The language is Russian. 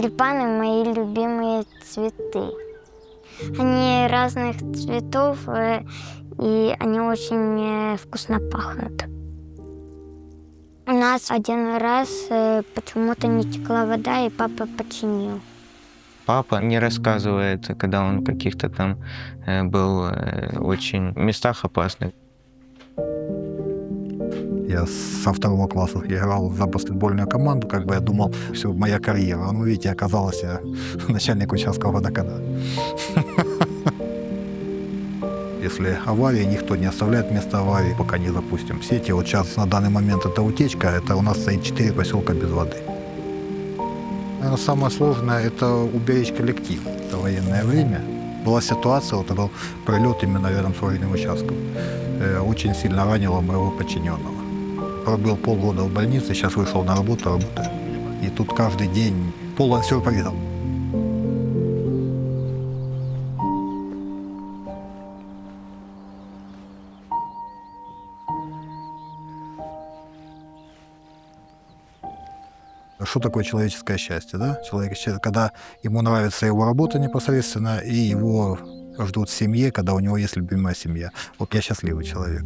Тюльпаны мои любимые цветы. Они разных цветов, э, и они очень э, вкусно пахнут. У нас один раз э, почему-то не текла вода, и папа починил. Папа не рассказывает, когда он каких-то там был очень местах опасных. Я со второго класса играл за баскетбольную команду, как бы я думал, все, моя карьера. Ну, видите, оказалось, я начальник участка водоканала. Если авария, никто не оставляет место аварии, пока не запустим сети. Вот сейчас на данный момент это утечка, это у нас стоит 4 поселка без воды. Наверное, самое сложное – это уберечь коллектив. Это военное время. Была ситуация, вот был прилет именно рядом с военным участком. Э, Очень сильно ранило моего подчиненного. Пробыл полгода в больнице, сейчас вышел на работу, работаю. И тут каждый день полон сюрпризов. Что такое человеческое счастье, да? Человек, когда ему нравится его работа непосредственно, и его ждут в семье, когда у него есть любимая семья. Вот я счастливый человек.